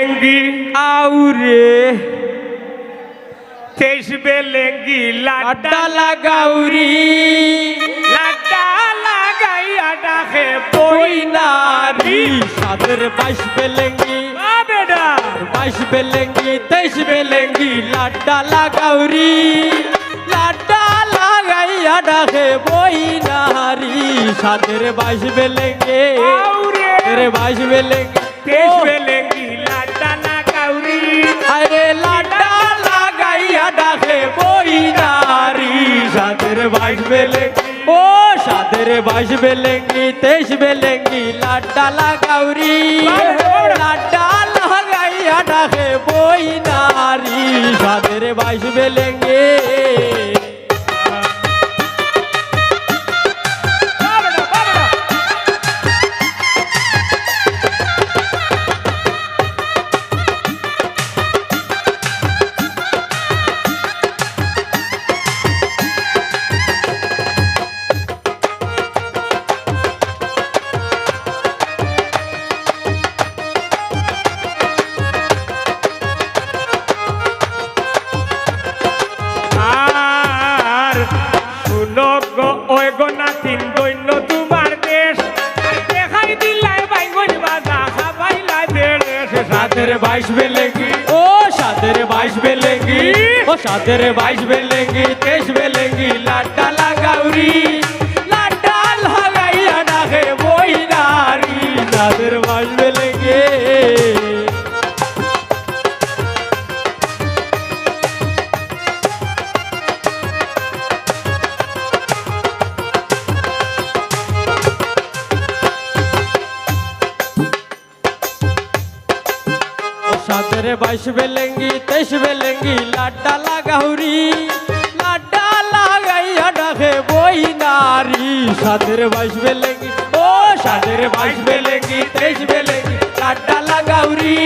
লেঙ্গি আউরে তেইশ বেলেঙ্গি লাড্ডা লাগাউরি লাড্ডা লাগাইয়া ডাকে ওই নারী সাদের বাইশ বেলেঙ্গি বেডা বাইশ বেলেঙ্গি তেইশ বেলেঙ্গি লাড্ডা লাগাউরি লাড্ডা লাগাইয়া ডাকে বই নারী সাদের বাইশ বেলেঙ্গে আউরে রে বাইশ বেলেঙ্গি তেইশ বেলেঙ্গি ডাকে বই নারী, সাদের বাইশ বেলেঙ্গি ও সাদের বাইশ বেলেঙ্গি তেইশ বেলেঙ্গি লাড্ডা লাগাউরি। লাড্ডা লাগাইয়া ডাকে বই নারী, সাদের বাইশ বেলেঙ্গে शादर बाईस बेलेंगी ओ शादर बाईस बेलेंगी ओ शादर बाईस बेलेंगी तेज बेलेंगी लाटा ला गौरी ও বাইশ বেলেঙ্গি, তেইশ বেলেঙ্গি, লাড্ডা লাগাউরি, লাড্ডা লাগাইয়া ডাকে বই নারী। সাদের বাইশ বেলেঙ্গি, ও সাদের বাইশ বেলেঙ্গি, তেইশ বেলেঙ্গি, লাড্ডা লাগাউরি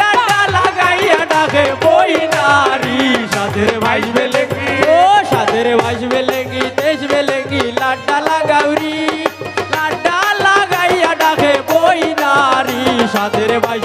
লাড্ডা লাগাইয়া ডাকে বই নারী। সাদের বাইশ বেলেঙ্গি, ও সাদের বাইশ বেলেঙ্গি, তেইশ বেলেঙ্গি, লাড্ডা লাগাউরি, লাড্ডা লাগাইয়া ডাকে বই নারী। সাদের বাইশ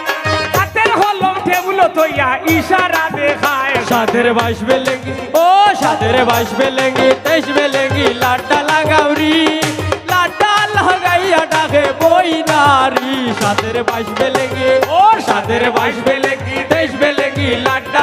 তৈয়া ইশারা দেখায়। সাদের বাইশ বেলেঙ্গি, ও সাদের বাইশ বেলেঙ্গি, তেইশ বেলেঙ্গি, লাড্ডা লাগাউরি লাড্ডা লাগাইয়া ডাকে বই নারী। সাদের বাইশ বেলেঙ্গি, ও সাদের বাইশ বেলেঙ্গি, তেইশ বেলেঙ্গি, লাড্ডা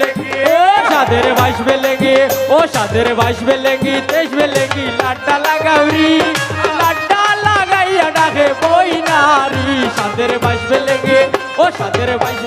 मिलेंगी। शादी रे बाइश मिलेंगी। ओ, शादी रे बाइश मिलेंगी तेईस मिलेंगी। लाडा लगावरी लाडा लगाई अडा बोई नारी। शादी रे बाइश मिलेंगी, ओ, शादी रे बाइश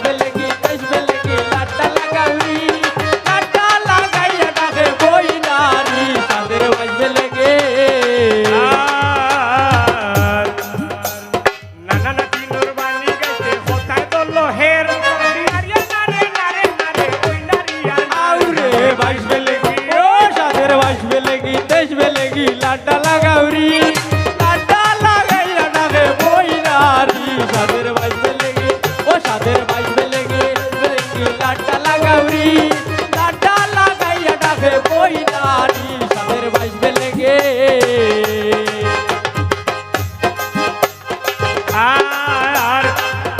আর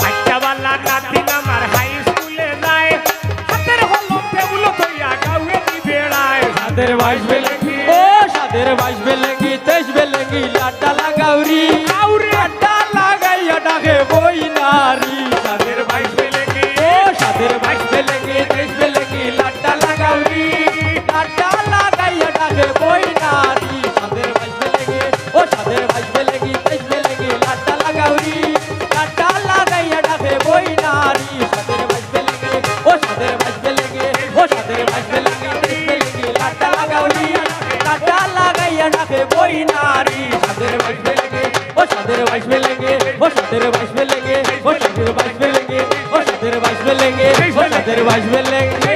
বাচ্চাওয়ালা নাতিন আমার হাই স্কুলে যায়। হাতের হলো টেবুল কইয়া গাউয়ে দি বেড়ায়? সাদের বাইশ বেলেগি ও সাদের বাইশ বেলেগি তেইশ বেলেগি লাটালা तेरे वाइस में लेंगे वो तेरे वाइस में लेंगे वो तेरे वाइस में लेंगे वो तेरे वाइस में लेंगे वो तेरे वाइस में लेंगे